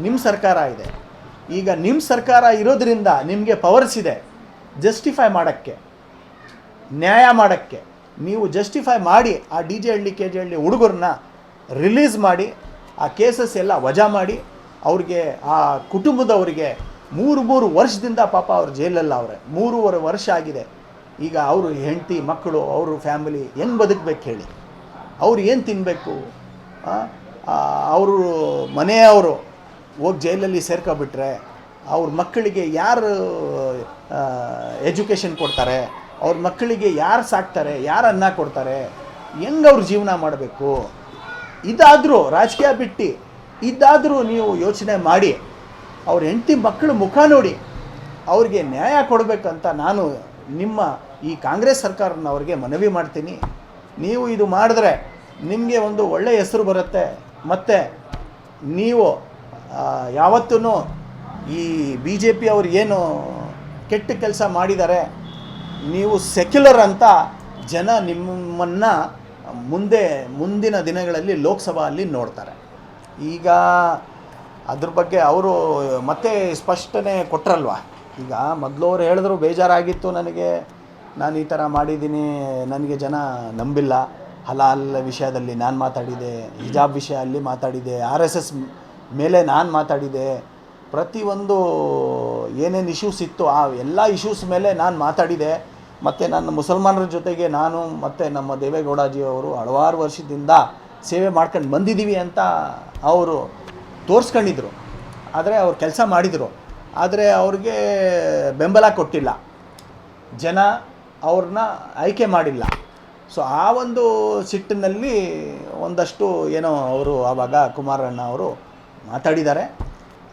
ನಿಮ್ಮ ಸರ್ಕಾರ ಇದೆ. ಈಗ ನಿಮ್ಮ ಸರ್ಕಾರ ಇರೋದರಿಂದ ನಿಮಗೆ ಪವರ್ಸ್ ಇದೆ. ಜಸ್ಟಿಫೈ ಮಾಡೋಕ್ಕೆ, ನ್ಯಾಯ ಮಾಡೋಕ್ಕೆ, ನೀವು ಜಸ್ಟಿಫೈ ಮಾಡಿ ಆ D J Halli K J Halli ಹುಡುಗರನ್ನ ರಿಲೀಸ್ ಮಾಡಿ, ಆ ಕೇಸಸ್ ಎಲ್ಲ ವಜಾ ಮಾಡಿ, ಅವ್ರಿಗೆ, ಆ ಕುಟುಂಬದವರಿಗೆ ಮೂರು ಮೂರು ವರ್ಷದಿಂದ ಪಾಪ ಅವ್ರ ಜೈಲಲ್ಲ ಅವರೆ. ಮೂರುವರೆ ವರ್ಷ ಆಗಿದೆ. ಈಗ ಅವರು ಹೆಂಡತಿ, ಮಕ್ಕಳು, ಅವರು ಫ್ಯಾಮಿಲಿ ಹೆಂಗೆ ಬದುಕಬೇಕು ಹೇಳಿ. ಅವ್ರು ಏನು ತಿನ್ನಬೇಕು ಅವರು ಮನೆಯವರು ಹೋಗಿ ಜೈಲಲ್ಲಿ ಸೇರ್ಕೊಬಿಟ್ರೆ ಅವ್ರ ಮಕ್ಕಳಿಗೆ ಯಾರು ಎಜುಕೇಷನ್ ಕೊಡ್ತಾರೆ? ಅವ್ರ ಮಕ್ಕಳಿಗೆ ಯಾರು ಸಾಕ್ತಾರೆ? ಯಾರು ಅನ್ನ ಕೊಡ್ತಾರೆ? ಹೆಂಗೆ ಅವ್ರ ಜೀವನ ಮಾಡಬೇಕು? ಇದಾದರೂ ರಾಜಕೀಯ ಬಿಟ್ಟು, ಇದಾದರೂ ನೀವು ಯೋಚನೆ ಮಾಡಿ, ಅವ್ರ ಹೆಂಡತಿ ಮಕ್ಕಳು ಮುಖ ನೋಡಿ, ಅವ್ರಿಗೆ ನ್ಯಾಯ ಕೊಡಬೇಕಂತ ನಾನು ನಿಮ್ಮ ಈ ಕಾಂಗ್ರೆಸ್ ಸರ್ಕಾರನ ಅವ್ರಿಗೆ ಮನವಿ ಮಾಡ್ತೀನಿ. ನೀವು ಇದು ಮಾಡಿದ್ರೆ ನಿಮಗೆ ಒಂದು ಒಳ್ಳೆಯ ಹೆಸರು ಬರುತ್ತೆ. ಮತ್ತು ನೀವು ಯಾವತ್ತೂ ಈ ಬಿ ಜೆ ಪಿ ಅವ್ರು ಏನು ಕೆಟ್ಟ ಕೆಲಸ ಮಾಡಿದ್ದಾರೆ, ನೀವು ಸೆಕ್ಯುಲರ್ ಅಂತ ಜನ ನಿಮ್ಮನ್ನು ಮುಂದೆ, ಮುಂದಿನ ದಿನಗಳಲ್ಲಿ ಲೋಕಸಭೆಯಲ್ಲಿ ನೋಡ್ತಾರೆ. ಈಗ ಅದ್ರ ಬಗ್ಗೆ ಅವರು ಮತ್ತೆ ಸ್ಪಷ್ಟನೆ ಕೊಟ್ರಲ್ವ? ಈಗ ಮೊದಲು ಅವ್ರು ಹೇಳಿದ್ರು ಬೇಜಾರಾಗಿತ್ತು ನನಗೆ. ನಾನು ಈ ಥರ ಮಾಡಿದ್ದೀನಿ, ನನಗೆ ಜನ ನಂಬಿಲ್ಲ. ಹಲಾಲ್ ವಿಷಯದಲ್ಲಿ ನಾನು ಮಾತಾಡಿದೆ ಹಿಜಾಬ್ ವಿಷಯ ಅಲ್ಲಿ ಮಾತಾಡಿದೆ ಆರ್ ಎಸ್ ಎಸ್ ಮೇಲೆ ನಾನು ಮಾತಾಡಿದೆ ಪ್ರತಿಯೊಂದು ಏನೇನು ಇಶ್ಯೂಸ್ ಇತ್ತು, ಆ ಎಲ್ಲ ಇಶ್ಯೂಸ್ ಮೇಲೆ ನಾನು ಮಾತಾಡಿದೆ ಮತ್ತು ನನ್ನ ಮುಸಲ್ಮಾನರ ಜೊತೆಗೆ ನಾನು ಮತ್ತು ನಮ್ಮ ದೇವೇಗೌಡಾಜಿಯವರು ಹಲವಾರು ವರ್ಷದಿಂದ ಸೇವೆ ಮಾಡ್ಕೊಂಡು ಬಂದಿದ್ದೀವಿ ಅಂತ ಅವರು ತೋರಿಸ್ಕೊಂಡಿದ್ರು. ಆದರೆ ಅವ್ರು ಕೆಲಸ ಮಾಡಿದರು. ಆದರೆ ಅವ್ರಿಗೆ ಬೆಂಬಲ ಕೊಟ್ಟಿಲ್ಲ. ಜನ ಅವ್ರನ್ನ ಆಯ್ಕೆ ಮಾಡಿಲ್ಲ. ಸೊ ಆ ಒಂದು ಸಿಟ್ಟಿನಲ್ಲಿ ಒಂದಷ್ಟು ಏನೋ ಅವರು ಆವಾಗ ಕುಮಾರಣ್ಣ ಅವರು ಮಾತಾಡಿದ್ದಾರೆ.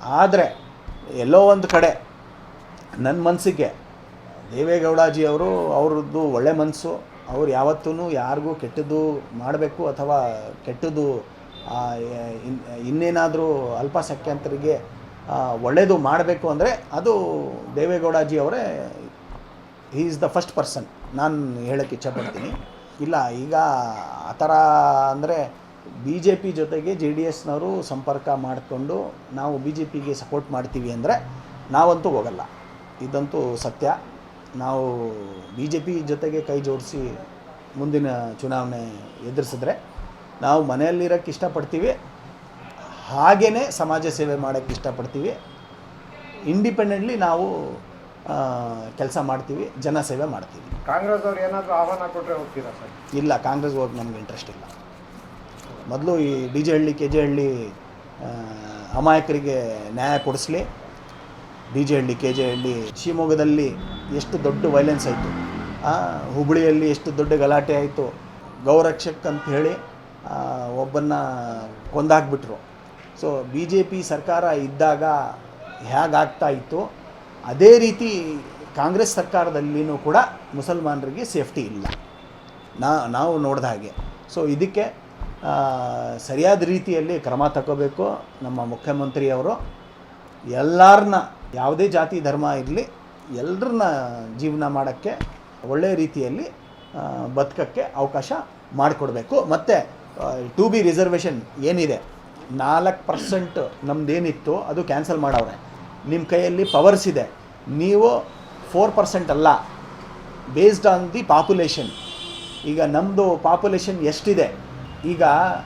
ಆದರೆ ಎಲ್ಲೋ ಒಂದು ಕಡೆ ನನ್ನ ಮನಸ್ಸಿಗೆ ದೇವೇಗೌಡಾಜಿ ಅವರು ಅವ್ರದ್ದು ಒಳ್ಳೆ ಮನಸ್ಸು. ಅವ್ರು ಯಾವತ್ತೂ ಯಾರಿಗೂ ಕೆಟ್ಟದ್ದು ಮಾಡಬೇಕು ಅಥವಾ ಕೆಟ್ಟದ್ದು ಇನ್- ಇನ್ನೇನಾದರೂ ಅಲ್ಪಸಂಖ್ಯಾತರಿಗೆ ಒಳ್ಳೆಯದು ಮಾಡಬೇಕು ಅಂದರೆ ಅದು ದೇವೇಗೌಡಾಜಿ ಅವರೇ he is the first person ನಾನು ಹೇಳೋಕ್ಕೆ ಇಚ್ಛಪಡ್ತೀನಿ. ಇಲ್ಲ, ಈಗ ಆ ಥರ ಅಂದರೆ ಬಿ ಜೆ ಪಿ ಜೊತೆಗೆ ಜೆ ಡಿ ಎಸ್ನವರು ಸಂಪರ್ಕ ಮಾಡಿಕೊಂಡು ನಾವು ಬಿ ಜೆ ಪಿಗೆ ಸಪೋರ್ಟ್ ಮಾಡ್ತೀವಿ ಅಂದರೆ ನಾವಂತೂ ಹೋಗಲ್ಲ. ಇದಂತೂ ಸತ್ಯ. ನಾವು ಬಿ ಜೆ ಪಿ ಜೊತೆಗೆ ಕೈ ಜೋಡಿಸಿ ಮುಂದಿನ ಚುನಾವಣೆ ಎದುರಿಸಿದ್ರೆ ನಾವು ಮನೆಯಲ್ಲಿರೋಕ್ಕೆ ಇಷ್ಟಪಡ್ತೀವಿ ಹಾಗೇ ಸಮಾಜ ಸೇವೆ ಮಾಡೋಕ್ಕೆ ಇಷ್ಟಪಡ್ತೀವಿ ಇಂಡಿಪೆಂಡೆಂಟ್ಲಿ ನಾವು ಕೆಲಸ ಮಾಡ್ತೀವಿ ಜನ ಸೇವೆ ಮಾಡ್ತೀವಿ. ಕಾಂಗ್ರೆಸ್ ಅವ್ರು ಏನಾದರೂ ಆಹ್ವಾನ ಕೊಟ್ಟರೆ ಹೋಗ್ತೀರಾ ಸರ್? ಇಲ್ಲ ಕಾಂಗ್ರೆಸ್ ಹೋಗಿ ನಮ್ಗೆ ಇಂಟ್ರೆಸ್ಟ್ ಇಲ್ಲ. ಮೊದಲು ಈ D J Halli K J Halli ಅಮಾಯಕರಿಗೆ ನ್ಯಾಯ ಕೊಡಿಸ್ಲಿ D J Halli K J Halli ಶಿವಮೊಗ್ಗದಲ್ಲಿ ಎಷ್ಟು ದೊಡ್ಡ ವೈಲೆನ್ಸ್ ಆಯಿತು. ಹುಬ್ಬಳ್ಳಿಯಲ್ಲಿ ಎಷ್ಟು ದೊಡ್ಡ ಗಲಾಟೆ ಆಯಿತು. ಗೌರಕ್ಷಕ್ ಅಂತ ಹೇಳಿ ಒಬ್ಬನ್ನ ಕೊಂದಾಕ್ಬಿಟ್ರು. ಸೊ ಬಿ ಜೆ ಪಿ ಸರ್ಕಾರ ಇದ್ದಾಗ ಹೇಗಾಗ್ತಾ ಇತ್ತು? ಅದೇ ರೀತಿ ಕಾಂಗ್ರೆಸ್ ಸರ್ಕಾರದಲ್ಲಿನೂ ಕೂಡ ಮುಸಲ್ಮಾನರಿಗೆ ಸೇಫ್ಟಿ ಇಲ್ಲ. ನಾ, ನಾವು ನೋಡಿದ ಹಾಗೆ. ಸೊ ಇದಕ್ಕೆ ಸರಿಯಾದ ರೀತಿಯಲ್ಲಿ ಕ್ರಮ ತಗೋಬೇಕು ನಮ್ಮ ಮುಖ್ಯಮಂತ್ರಿಯವರು. ಎಲ್ಲರನ್ನ ಯಾವುದೇ ಜಾತಿ ಧರ್ಮ ಇರಲಿ ಎಲ್ಲರನ್ನ ಜೀವನ ಮಾಡೋಕ್ಕೆ ಒಳ್ಳೆಯ ರೀತಿಯಲ್ಲಿ ಬದುಕೋಕ್ಕೆ ಅವಕಾಶ ಮಾಡಿಕೊಡ್ಬೇಕು. ಮತ್ತು ಟು ಬಿ ರಿಸರ್ವೇಷನ್ ಏನಿದೆ? ನಾಲ್ಕು ಪರ್ಸೆಂಟ್ ನಮ್ಮದೇನಿತ್ತು ಅದು ಕ್ಯಾನ್ಸಲ್ ಮಾಡವ್ರೆ. ನಿಮ್ಮ ಕೈಯಲ್ಲಿ ಪವರ್ಸ್ ಇದೆ. ನೀವು ಫೋರ್ ಪರ್ಸೆಂಟ್ ಅಲ್ಲ ಬೇಸ್ಡ್ ಆನ್ ದಿ ಪಾಪ್ಯುಲೇಷನ್ ಈಗ ನಮ್ಮದು ಪಾಪ್ಯುಲೇಷನ್ ಎಷ್ಟಿದೆ? ಈಗ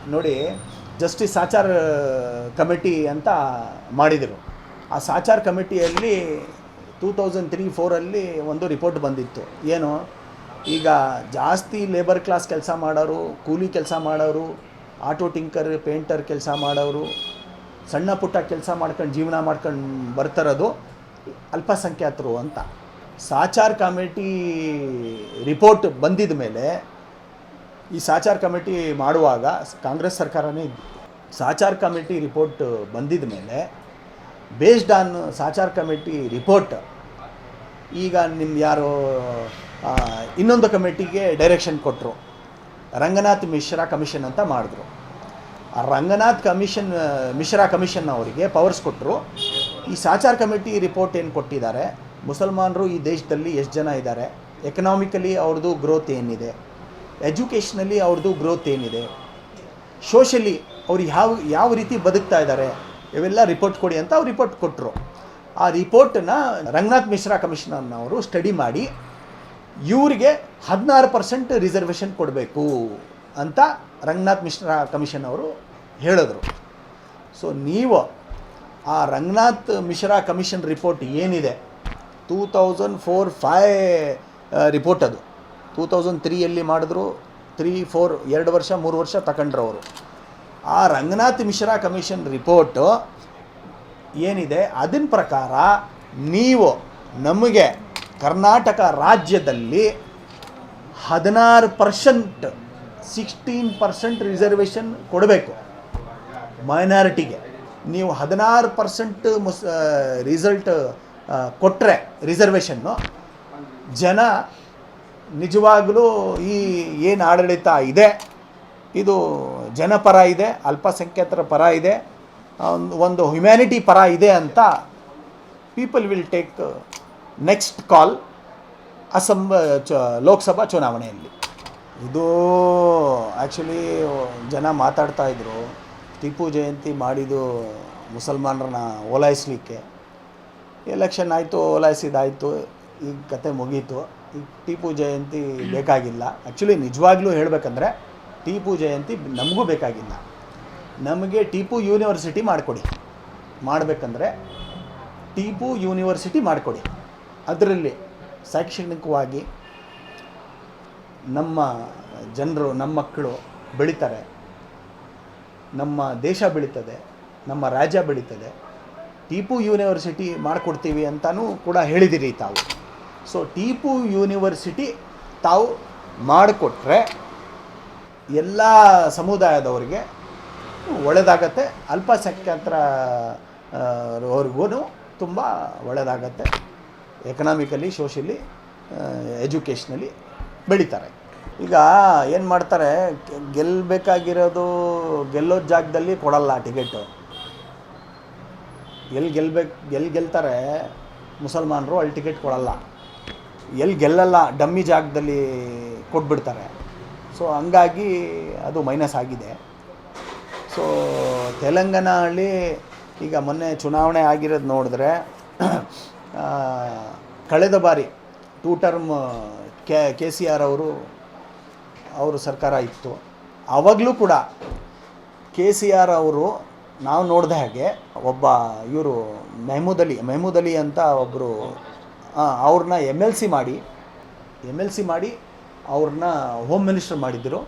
ನೋಡಿ ಜಸ್ಟಿಸ್ ಆಚಾರ್ ಕಮಿಟಿ ಅಂತ ಮಾಡಿದರು. ಆ ಸಾಚಾರ್ ಕಮಿಟಿಯಲ್ಲಿ ಟೂ ತೌಸಂಡ್ ತ್ರೀ ಫೋರಲ್ಲಿ ಒಂದು ರಿಪೋರ್ಟ್ ಬಂದಿತ್ತು. ಏನು? ಈಗ ಜಾಸ್ತಿ ಲೇಬರ್ ಕ್ಲಾಸ್ ಕೆಲಸ ಮಾಡೋರು, ಕೂಲಿ ಕೆಲಸ ಮಾಡೋರು ಆಟೋ ಟಿಂಕರ್ ಪೇಂಟರ್ ಕೆಲಸ ಮಾಡೋರು, ಸಣ್ಣ ಪುಟ್ಟ ಕೆಲಸ ಮಾಡ್ಕೊಂಡು ಜೀವನ ಮಾಡ್ಕೊಂಡು ಬರ್ತಿರೋದು ಅಲ್ಪಸಂಖ್ಯಾತರು ಅಂತ. ಸಾಚಾರ್ ಕಮಿಟಿ ರಿಪೋರ್ಟ್ ಬಂದಿದ ಮೇಲೆ ಈ ಸಾಚಾರ್ ಕಮಿಟಿ ಮಾಡುವಾಗ ಕಾಂಗ್ರೆಸ್ ಸರ್ಕಾರನೇ ಸಾಚಾರ್ ಕಮಿಟಿ ರಿಪೋರ್ಟ್ ಬಂದಿದ ಮೇಲೆ based on Sachar committee report ಈಗ ನಿಮ್ಮ ಯಾರು ಇನ್ನೊಂದು ಕಮಿಟಿಗೆ ಡೈರೆಕ್ಷನ್ ಕೊಟ್ಟರು ರಂಗನಾಥ್ ಮಿಶ್ರಾ ಕಮಿಷನ್ ಅಂತ ಮಾಡಿದ್ರು. ಆ ರಂಗನಾಥ್ ಕಮಿಷನ್ ಮಿಶ್ರಾ ಕಮಿಷನ್ ಅವರಿಗೆ ಪವರ್ಸ್ ಕೊಟ್ಟರು ಈ ಸಾಚಾರ್ ಕಮಿಟಿ ರಿಪೋರ್ಟ್ ಏನು ಕೊಟ್ಟಿದ್ದಾರೆ? ಮುಸಲ್ಮಾನರು ಈ ದೇಶದಲ್ಲಿ ಎಷ್ಟು ಜನ ಇದ್ದಾರೆ? ಎಕನಾಮಿಕಲಿ ಅವ್ರದ್ದು ಗ್ರೋತ್ ಏನಿದೆ? ಎಜುಕೇಷ್ನಲ್ಲಿ ಅವ್ರದ್ದು ಗ್ರೋತ್ ಏನಿದೆ? ಸೋಷಲಿ ಅವ್ರು ಯಾವ ಯಾವ ರೀತಿ ಬದುಕ್ತಾ ಇದ್ದಾರೆ? ಇವೆಲ್ಲ ರಿಪೋರ್ಟ್ ಕೊಡಿ ಅಂತ ಅವ್ರು ರಿಪೋರ್ಟ್ ಕೊಟ್ಟರು ಆ ರಿಪೋರ್ಟನ್ನು ರಂಗನಾಥ್ ಮಿಶ್ರಾ ಕಮಿಷನರ್ನವರು ಸ್ಟಡಿ ಮಾಡಿ, ಇವರಿಗೆ ಹದಿನಾರು ಪರ್ಸೆಂಟ್ ರಿಸರ್ವೇಷನ್ ಕೊಡಬೇಕು ಅಂತ ರಂಗನಾಥ್ ಮಿಶ್ರಾ ಕಮಿಷನ್ ಅವರು ಹೇಳಿದ್ರು. ಸೊ ನೀವು ಆ ರಂಗನಾಥ್ ಮಿಶ್ರಾ ಕಮಿಷನ್ ರಿಪೋರ್ಟ್ ಏನಿದೆ? Two thousand four five report ಅದು. ಟೂ ತೌಸಂಡ್ ತ್ರೀಯಲ್ಲಿ ಮಾಡಿದ್ರು ತ್ರೀ ಫೋರ್ ಎರಡು ವರ್ಷ, ಮೂರು ವರ್ಷ ತಗೊಂಡ್ರು ಆ ರಂಗನಾಥ್ ಮಿಶ್ರಾ ಕಮಿಷನ್ ರಿಪೋರ್ಟು ಏನಿದೆ? ಅದನ್ನ ಪ್ರಕಾರ ನೀವು ನಮಗೆ ಕರ್ನಾಟಕ ರಾಜ್ಯದಲ್ಲಿ ಹದಿನಾರು ಪರ್ಸೆಂಟ್ ಸಿಕ್ಸ್ಟೀನ್ ಪರ್ಸೆಂಟ್ ರಿಸರ್ವೇಷನ್ ಕೊಡಬೇಕು ಮೈನಾರಿಟಿಗೆ ನೀವು ಹದಿನಾರು ಪರ್ಸೆಂಟ್ ಮುಸ್ ರಿಸಲ್ಟ್ ಕೊಟ್ಟರೆ ರಿಸರ್ವೇಷನ್ನು ಜನ ನಿಜವಾಗಲೂ ಈ ಏನು ಆಡಳಿತ ಇದೆ ಇದು ಜನಪರ ಇದೆ, ಅಲ್ಪಸಂಖ್ಯಾತರ ಪರ ಇದೆ ಒಂದು ಒಂದು ಹ್ಯುಮ್ಯಾನಿಟಿ ಪರ ಇದೆ ಅಂತ people will take next call Assam ಚ, ಲೋಕಸಭಾ ಚುನಾವಣೆಯಲ್ಲಿ. ಇದು ಆ್ಯಕ್ಚುಲಿ ಜನ ಮಾತಾಡ್ತಾ ಇದ್ರು, ಟಿಪ್ಪು ಜಯಂತಿ ಮಾಡಿದ್ದು ಮುಸಲ್ಮಾನರನ್ನ ಓಲೈಸಲಿಕ್ಕೆ ಎಲೆಕ್ಷನ್ ಆಯಿತು ಓಲೈಸಿದಾಯಿತು ಈ ಕತೆ ಮುಗೀತು. ಈ ಟಿಪ್ಪು ಜಯಂತಿ ಬೇಕಾಗಿಲ್ಲ. ಆ್ಯಕ್ಚುಲಿ ನಿಜವಾಗ್ಲೂ ಹೇಳಬೇಕಂದ್ರೆ ಟಿಪ್ಪು ಜಯಂತಿ ನಮಗೂ ಬೇಕಾಗಿಲ್ಲ. ನಮಗೆ ಟೀಪು ಯೂನಿವರ್ಸಿಟಿ ಮಾಡಿಕೊಡಿ. ಮಾಡಬೇಕಂದ್ರೆ ಟೀಪು ಯೂನಿವರ್ಸಿಟಿ ಮಾಡಿಕೊಡಿ. ಅದರಲ್ಲಿ ಶೈಕ್ಷಣಿಕವಾಗಿ ನಮ್ಮ ಜನರು, ನಮ್ಮ ಮಕ್ಕಳು ಬೆಳೀತಾರೆ. ನಮ್ಮ ದೇಶ ಬೆಳೀತದೆ. ನಮ್ಮ ರಾಜ್ಯ ಬೆಳೀತದೆ. ಟಿಪು ಯೂನಿವರ್ಸಿಟಿ ಮಾಡಿಕೊಡ್ತೀವಿ ಅಂತಲೂ ಕೂಡ ಹೇಳಿದಿರಿ ತಾವು. ಸೊ ಟಿಪು ಯೂನಿವರ್ಸಿಟಿ ತಾವು ಮಾಡಿಕೊಟ್ರೆ ಎಲ್ಲ ಸಮುದಾಯದವರಿಗೆ ಒಳ್ಳೆಯದಾಗತ್ತೆ ಅಲ್ಪಸಂಖ್ಯಾತರ ಅವ್ರಿಗೂ ತುಂಬ ಒಳ್ಳೆಯದಾಗತ್ತೆ ಎಕನಾಮಿಕಲಿ ಸೋಷಲಿ ಎಜುಕೇಷ್ನಲಿ ಬೆಳೀತಾರೆ. ಈಗ ಏನು ಮಾಡ್ತಾರೆ ಗೆಲ್ಲಬೇಕಾಗಿರೋದು ಗೆಲ್ಲೋ ಜಾಗದಲ್ಲಿ ಕೊಡಲ್ಲ ಟಿಕೆಟು ಎಲ್ಲಿ ಗೆಲ್ಬೇಕು ಎಲ್ಲಿ ಗೆಲ್ತಾರೆ, ಮುಸಲ್ಮಾನರು ಅಲ್ಲಿ ಟಿಕೆಟ್ ಕೊಡಲ್ಲ. ಎಲ್ಲಿ ಗೆಲ್ಲಲ್ಲ, ಡಮ್ಮಿ ಜಾಗದಲ್ಲಿ ಕೊಟ್ಬಿಡ್ತಾರೆ. ಸೊ ಹಂಗಾಗಿ ಅದು ಮೈನಸ್ ಆಗಿದೆ. ಸೊ ತೆಲಂಗಾಣಲ್ಲಿ ಈಗ ಮೊನ್ನೆ ಚುನಾವಣೆ ಆಗಿರೋದು ನೋಡಿದ್ರೆ ಕಳೆದ ಬಾರಿ two term K K C R ಅವರು ಅವರು ಸರ್ಕಾರ ಇತ್ತು. ಆವಾಗಲೂ ಕೂಡ ಕೆ ಸಿ ಆರ್ ಅವರು ನಾವು ನೋಡಿದ ಹಾಗೆ ಒಬ್ಬ ಇವರು ಮೆಹಮೂದ್ ಅಲಿ ಮೆಹಮೂದ್ ಅಲಿ ಅಂತ ಒಬ್ಬರು ಅವ್ರನ್ನ ಎಂ ಎಲ್ ಸಿ ಮಾಡಿ ಎಂ ಎಲ್ ಸಿ ಮಾಡಿ ಅವ್ರನ್ನ ಹೋಮ್ ಮಿನಿಸ್ಟರ್ ಮಾಡಿದ್ದರು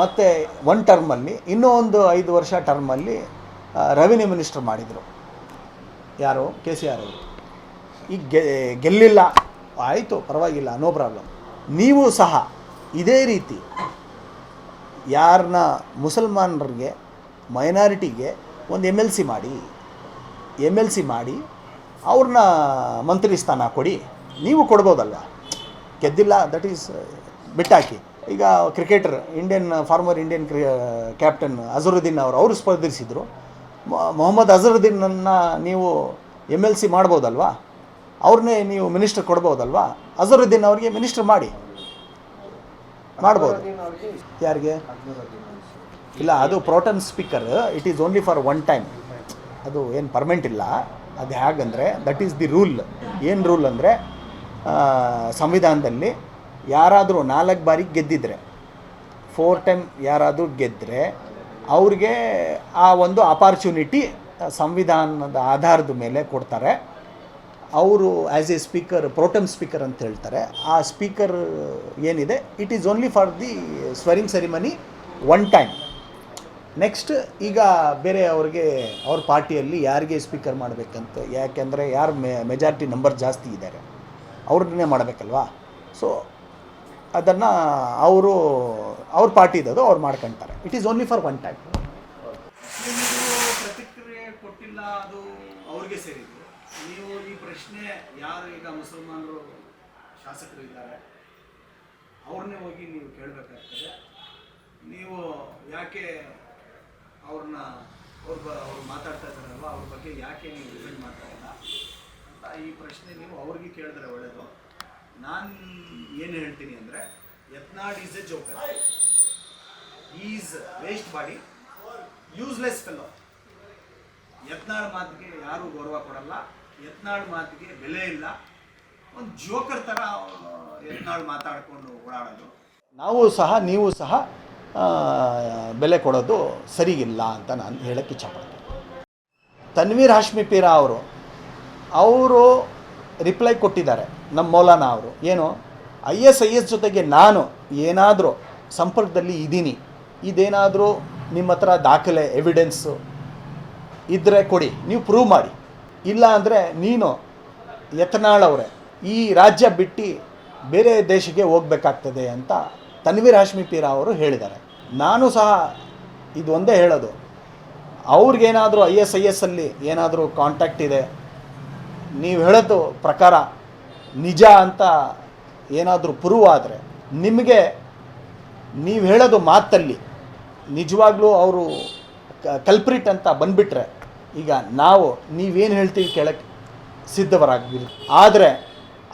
ಮತ್ತು ಒನ್ ಟರ್ಮಲ್ಲಿ ಇನ್ನೂ ಒಂದು ಐದು ವರ್ಷ ಟರ್ಮಲ್ಲಿ ರೆವಿನ್ಯೂ ಮಿನಿಸ್ಟರ್ ಮಾಡಿದರು. ಯಾರು? ಕೆ ಸಿ ಆರ್ ಅವರು. ಈಗ ಗೆ, ಗೆಲ್ಲಿಲ್ಲ. ಆಯಿತು, ಪರವಾಗಿಲ್ಲ ನೋ ಪ್ರಾಬ್ಲಮ್ ನೀವು ಸಹ ಇದೇ ರೀತಿ ಯಾರನ್ನ ಮುಸಲ್ಮಾನರಿಗೆ ಮೈನಾರಿಟಿಗೆ ಒಂದು ಎಂ ಎಲ್ ಸಿ ಮಾಡಿ ಎಂ ಎಲ್ ಸಿ ಮಾಡಿ ಅವ್ರನ್ನ ಮಂತ್ರಿ ಸ್ಥಾನ ಕೊಡಿ. ನೀವು ಕೊಡ್ಬೋದಲ್ವ ಗೆದ್ದಿಲ್ಲ ದಟ್ ಈಸ್ ಬಿಟ್ಟಾಕಿ. ಈಗ ಕ್ರಿಕೆಟರ್ ಇಂಡಿಯನ್ ಫಾರ್ಮರ್ ಇಂಡಿಯನ್ ಕ್ರಿ ಕ್ಯಾಪ್ಟನ್ ಅಜರುದ್ದೀನ್ ಅವರು ಅವರು ಸ್ಪರ್ಧಿಸಿದರು. ಮೊಹಮ್ಮದ್ ಅಜರುದ್ದೀನನ್ನ ಅಜರುದ್ದೀನನ್ನು ನೀವು ಎಂ ಎಲ್ ಸಿ ಮಾಡ್ಬೋದಲ್ವಾ? ಅವ್ರನ್ನೇ ನೀವು ಮಿನಿಸ್ಟರ್ ಕೊಡ್ಬೋದಲ್ವಾ? ಅಜರುದ್ದೀನ್ ಅವ್ರಿಗೆ ಮಿನಿಸ್ಟರ್ ಮಾಡಿ. ಮಾಡ್ಬೋದು. ಯಾರಿಗೆ? ಇಲ್ಲ ಅದು protem speaker it is only for one time ಅದು ಏನು ಪರ್ಮೆಂಟ್ ಇಲ್ಲ. ಅದು ಹೇಗಂದರೆ ದಟ್ ಈಸ್ ದಿ ರೂಲ್ ಏನು ರೂಲ್ ಅಂದರೆ ಸಂವಿಧಾನದಲ್ಲಿ ಯಾರಾದರೂ ನಾಲ್ಕು ಬಾರಿ ಗೆದ್ದಿದ್ರೆ ಫೋರ್ ಟೈಮ್ ಯಾರಾದರೂ ಗೆದ್ದರೆ ಅವ್ರಿಗೆ ಆ ಒಂದು ಅಪಾರ್ಚುನಿಟಿ ಸಂವಿಧಾನದ ಆಧಾರದ ಮೇಲೆ ಕೊಡ್ತಾರೆ. ಅವರು as a speaker protem speaker ಅಂತ ಹೇಳ್ತಾರೆ. ಆ ಸ್ಪೀಕರ್ ಏನಿದೆ it is only for the swearing ceremony one time next ಈಗ ಬೇರೆ ಅವ್ರಿಗೆ, ಅವ್ರ ಪಾರ್ಟಿಯಲ್ಲಿ ಯಾರಿಗೆ ಸ್ಪೀಕರ್ ಮಾಡಬೇಕಂತ, ಯಾಕೆಂದರೆ ಯಾರು ಮೆ ಮೆಜಾರಿಟಿ ನಂಬರ್ ಜಾಸ್ತಿ ಇದ್ದಾರೆ. ಅವ್ರನ್ನೇ ಮಾಡಬೇಕಲ್ವಾ? ಸೊ ಅದನ್ನು ಅವರು, ಅವ್ರ ಪಾರ್ಟಿ ಇದ್ದದು ಅವ್ರು ಮಾಡ್ಕೊಂತಾರೆ. It is only for one time ಪ್ರತಿಕ್ರಿಯೆ ಕೊಟ್ಟಿಲ್ಲ, ಅದು ಅವ್ರಿಗೆ ಸೇರಿದ್ದು. ನೀವು ಈ ಪ್ರಶ್ನೆ ಯಾರು ಈಗ ಮುಸಲ್ಮಾನರು ಶಾಸಕರು ಇದ್ದಾರೆ ಅವ್ರನ್ನೇ ಹೋಗಿ ನೀವು ಕೇಳಬೇಕಾಗ್ತದೆ. ನೀವು ಯಾಕೆ ಅವ್ರನ್ನ ಅವ್ರ ಅವ್ರು ಮಾತಾಡ್ತಾ ಇದ್ದಾರಲ್ವ, ಅವ್ರ ಬಗ್ಗೆ ಯಾಕೆ ನೀವು ಡಿಪೆಂಡ್ ಮಾಡ್ತಾ ಇಲ್ಲ? ಈ ಪ್ರಶ್ನೆ ನೀವು ಅವ್ರಿಗೆ ಕೇಳಿದ್ರೆ ಒಳ್ಳೆಯದು ನಾನು ಏನು ಹೇಳ್ತೀನಿ ಅಂದರೆ, Yatnal is a joker is waste body useless fellow Yatnal ಮಾತಿಗೆ ಯಾರೂ ಗೌರವ ಕೊಡಲ್ಲ ಯತ್ನಾಡ್ ಮಾತಿಗೆ ಬೆಲೆ ಇಲ್ಲ. ಒಂದು ಜೋಕರ್ ಥರ ಯತ್ನಾಡ್ ಮಾತಾಡ್ಕೊಂಡು ಓಡಾಡೋದು. ನಾವು ಸಹ, ನೀವು ಸಹ ಬೆಲೆ ಕೊಡೋದು ಸರಿಗಿಲ್ಲ ಅಂತ ನಾನು ಹೇಳಕ್ಕೆ ಇಚ್ಛಪಡ್ತೀನಿ. ತನ್ವೀರ್ ಹಾಶ್ಮಿ ಪೀರಾ ಅವರು ಅವರು ರಿಪ್ಲೈ ಕೊಟ್ಟಿದ್ದಾರೆ, ನಮ್ಮ ಮೌಲಾನ ಅವರು. ಏನು? ಐ ಎಸ್ ಐ ಎಸ್ ಜೊತೆಗೆ ನಾನು ಏನಾದರೂ ಸಂಪರ್ಕದಲ್ಲಿ ಇದ್ದೀನಿ, ಇದೇನಾದರೂ ನಿಮ್ಮ ಹತ್ರ ದಾಖಲೆ ಎವಿಡೆನ್ಸು ಇದ್ದರೆ ಕೊಡಿ, ನೀವು ಪ್ರೂವ್ ಮಾಡಿ. ಇಲ್ಲ ಅಂದರೆ ನೀನು ಯತ್ನಾಳ್ ಅವರೇ, ಈ ರಾಜ್ಯ ಬಿಟ್ಟು ಬೇರೆ ದೇಶಕ್ಕೆ ಹೋಗಬೇಕಾಗ್ತದೆ ಅಂತ ತನ್ವೀರ್ ಹಾಶ್ಮಿ ಪೀರಾ ಅವರು ಹೇಳಿದ್ದಾರೆ. ನಾನು ಸಹ ಇದು ಒಂದೇ ಹೇಳೋದು. ಅವ್ರಿಗೇನಾದರೂ ಐ ಎಸ್ ಐ ಎಸ್ಸಲ್ಲಿ ಏನಾದರೂ ಕಾಂಟ್ಯಾಕ್ಟ್ ಇದೆ ನೀವು ಹೇಳೋದು ಪ್ರಕಾರ ನಿಜ ಅಂತ ಏನಾದರೂ ಪ್ರೂವ್ ಆದರೆ ನಿಮಗೆ ನೀವು ಹೇಳೋದು ಮಾತಲ್ಲಿ ನಿಜವಾಗ್ಲೂ ಅವರು ಕಲ್ಪ್ರಿಟ್ ಅಂತ ಬಂದುಬಿಟ್ರೆ ಈಗ ನಾವು ನೀವೇನು ಹೇಳ್ತೀವಿ ಕೇಳಕ್ಕೆ ಸಿದ್ಧವರಾಗಿರಿ ಆದರೆ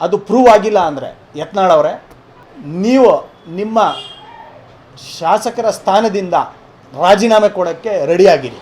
ಅದು ಪ್ರೂವ್ ಆಗಿಲ್ಲ ಅಂದರೆ ಯತ್ನಾಳವರೇ ನೀವು ನಿಮ್ಮ ಶಾಸಕರ ಸ್ಥಾನದಿಂದ ರಾಜೀನಾಮೆ ಕೊಡೋಕ್ಕೆ ರೆಡಿಯಾಗಿರಿ